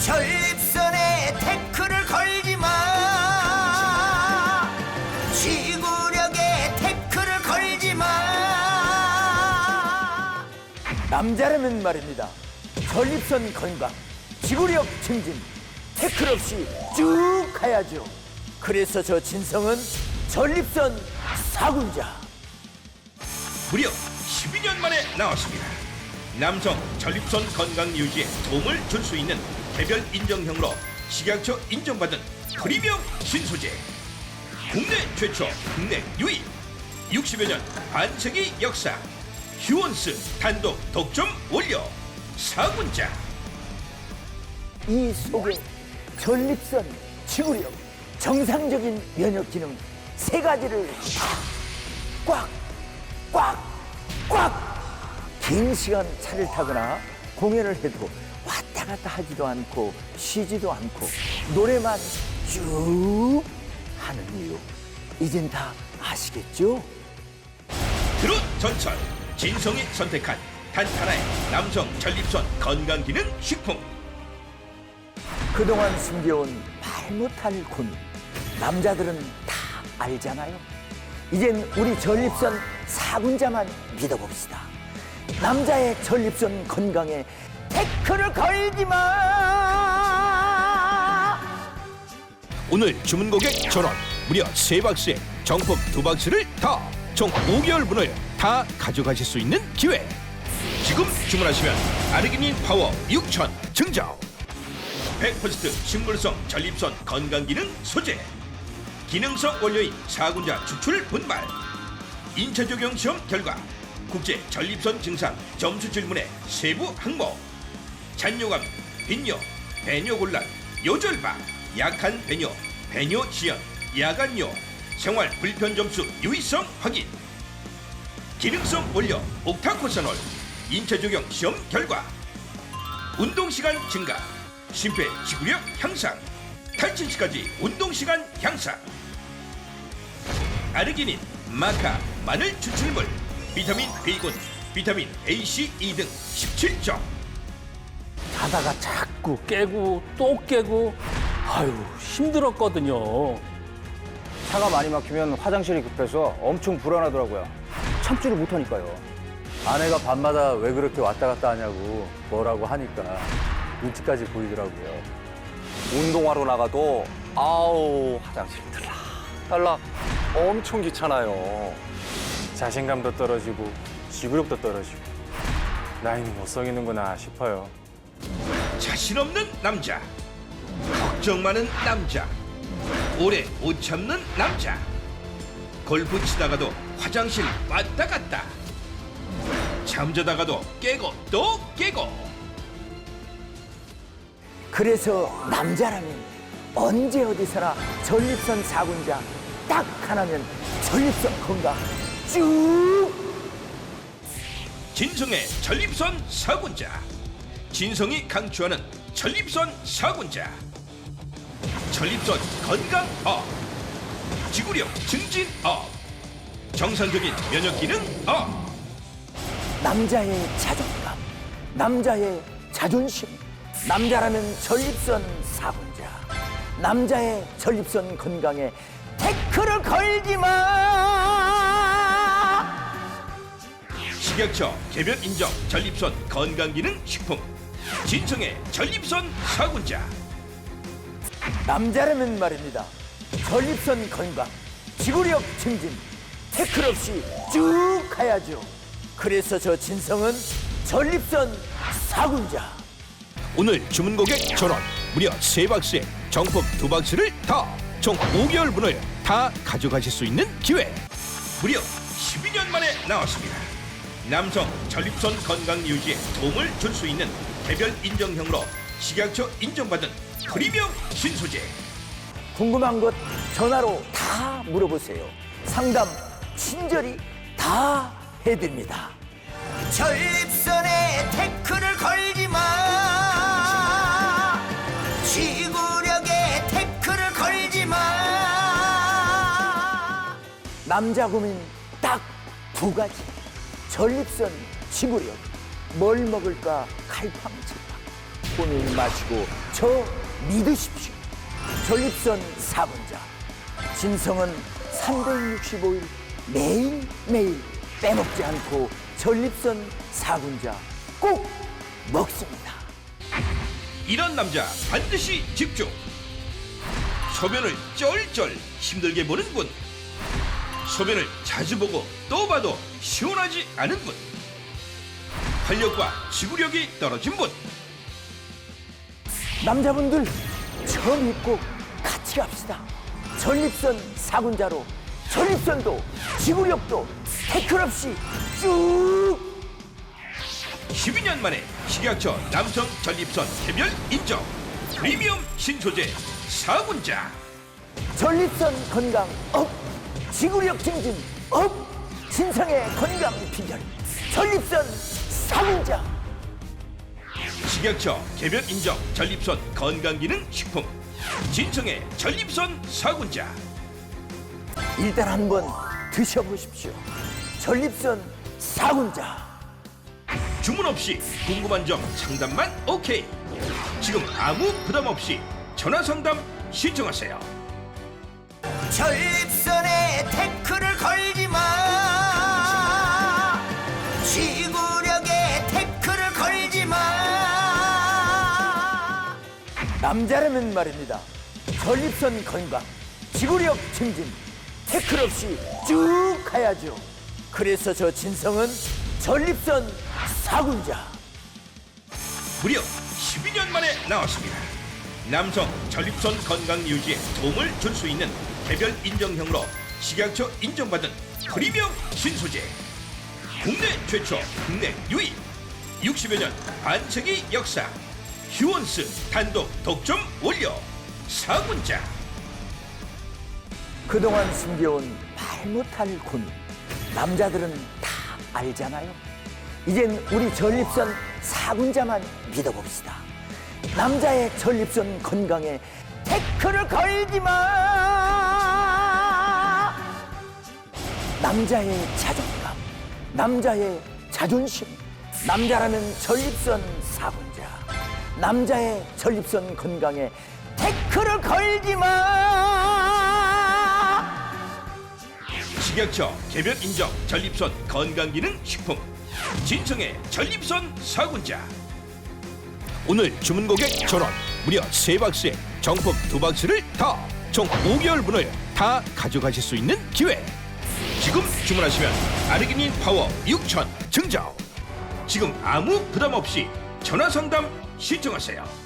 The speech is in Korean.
전립선에 태클을 걸지 마 지구력에 태클을 걸지 마 남자라면 말입니다. 전립선 건강, 지구력 증진, 태클 없이 쭉 가야죠. 그래서 저 진성은 전립선 사군자. 무려 12년 만에 나왔습니다. 남성 전립선 건강 유지에 도움을 줄 수 있는 개별 인정형으로 식약처 인정받은 프리미엄 신소재. 국내 최초, 국내 유일. 60여 년 반세기 역사. 휴원스 단독 독점 원료. 사군자. 이 속에 전립선, 지구력, 정상적인 면역 기능 세 가지를 꽉, 꽉, 꽉! 긴 시간 차를 타거나 공연을 해도 왔다 하지도 않고 쉬지도 않고 노래만 쭉 하는 이유. 이젠 다 아시겠죠? 드론 전철. 진성이 선택한 단타나의 남성 전립선 건강기능 식품. 그동안 숨겨온 말 못할 고민 남자들은 다 알잖아요 이젠 우리 전립선 사군자만 믿어봅시다 남자의 전립선 건강에 태클을 걸지 마. 오늘 주문 고객 전원 무려 세박스에 정품 두박스를 더 총 5개월분을 다 가져가실 수 있는 기회. 지금 주문하시면 아르기닌 파워 6000 증정. 100% 식물성 전립선 건강기능 소재. 기능성 원료인 사군자 추출 분말. 인체 적용 시험 결과 국제 전립선 증상 점수 질문의 세부 항목 잔뇨감, 빈뇨, 배뇨 곤란, 요절박, 약한 배뇨, 배뇨 지연, 야간뇨, 생활 불편 점수 유의성 확인, 기능성 원료 옥타코사놀, 인체 적용 시험 결과, 운동 시간 증가, 심폐 지구력 향상, 탈진 시까지 운동 시간 향상, 아르기닌, 마카, 마늘 추출물, 비타민 B군, 비타민 A, C, E 등 17종. 자다가 자꾸 깨고 또 깨고 아유 힘들었거든요. 차가 많이 막히면 화장실이 급해서 엄청 불안하더라고요. 참지를 못하니까요. 아내가 밤마다 왜 그렇게 왔다 갔다 하냐고 뭐라고 하니까 눈치까지 보이더라고요. 운동하러 나가도 아우 화장실 들라 달라 엄청 귀찮아요. 자신감도 떨어지고 지구력도 떨어지고 나이는 못 속이는구나 싶어요. 자신 없는 남자, 걱정 많은 남자, 오래 못 참는 남자, 골프 치다가도 화장실 왔다 갔다, 잠자다가도 깨고 또 깨고, 그래서 남자라면 언제 어디서나 전립선 사군자 딱 하나면 전립선 건강 쭉. 진성의 전립선 사군자, 진성이 강추하는 전립선 사군자, 전립선 건강업, 지구력 증진업, 정상적인 면역 기능 업. 남자의 자존감, 남자의 자존심, 남자라면 전립선 사군자, 남자의 전립선 건강에 태클을 걸지 마! 식약처 개별 인정 전립선 건강기능 식품 진성의 전립선 사군자 남자라면 말입니다. 전립선 건강, 지구력 증진, 태클 없이 쭉 가야죠. 그래서 저 진성은 전립선 사군자. 오늘 주문 고객 전원 무려 세박스에 정품 두박스를 더 총 5개월분을 다 가져가실 수 있는 기회 무려 12년 만에 나왔습니다 남성 전립선 건강 유지에 도움을 줄 수 있는 개별 인정형으로 식약처 인정받은 프리미엄 신소재 궁금한 것 전화로 다 물어보세요. 상담 친절히 다 해드립니다. 전립선에 태클을 걸지 마 지구력에 태클을 걸지 마 남자 고민 딱 두 가지. 전립선, 지구력. 뭘 먹을까 갈팡질팡. 고민 마시고 저 믿으십시오. 전립선 사분자. 진성은 365일 매일매일 빼먹지 않고 전립선 사분자 꼭 먹습니다. 이런 남자 반드시 집중. 소변을 쩔쩔 힘들게 보는 분. 소변을 자주 보고 또 봐도 시원하지 않은 분. 활력과 지구력이 떨어진 분. 남자분들 저 믿고 같이 갑시다. 전립선 사군자로 전립선도 지구력도 태클 없이 쭉 12년 만에 식약처 남성 전립선 개별 인정. 프리미엄 신소재 사군자. 전립선 건강 업 지구력 증진 업 신성의 건강 비결 전립선 사군자 식약처 개별 인정 전립선 건강기능 식품. 진성의 전립선 사군자. 일단 한번 드셔보십시오. 전립선 사군자. 주문 없이 궁금한 점 상담만 오케이. 지금 아무 부담 없이 전화 상담 신청하세요. 전립선에 태클을 걸지 마 남자라면 말입니다. 전립선 건강, 지구력 증진, 태클 없이 쭉 가야죠. 그래서 저 진성은 전립선 사군자. 무려 12년 만에 나왔습니다. 남성 전립선 건강 유지에 도움을 줄 수 있는 개별 인정형으로 식약처 인정받은 프리미엄 신소재. 국내 최초, 국내 유일. 60여 년 반세기 역사. 휴원스 단독 독점 원료. 사군자. 그동안 숨겨온 말 못할 고민. 남자들은 다 알잖아요. 이젠 우리 전립선 사군자만 믿어봅시다. 남자의 전립선 건강에 태클을 걸지 마! 남자의 자존감, 남자의 자존심, 남자라면 전립선 사군자, 남자의 전립선 건강에 태클을 걸지 마! 식약처 개별 인정 전립선 건강 기능 식품. 진성의 전립선 사군자. 오늘 주문 고객 전원. 무려 세박스에 정품 두박스를 다총 5개월분을 다 가져가실 수 있는 기회. 지금 주문하시면 아르기닌 파워 6000 증정. 지금 아무 부담 없이 전화 상담 신청하세요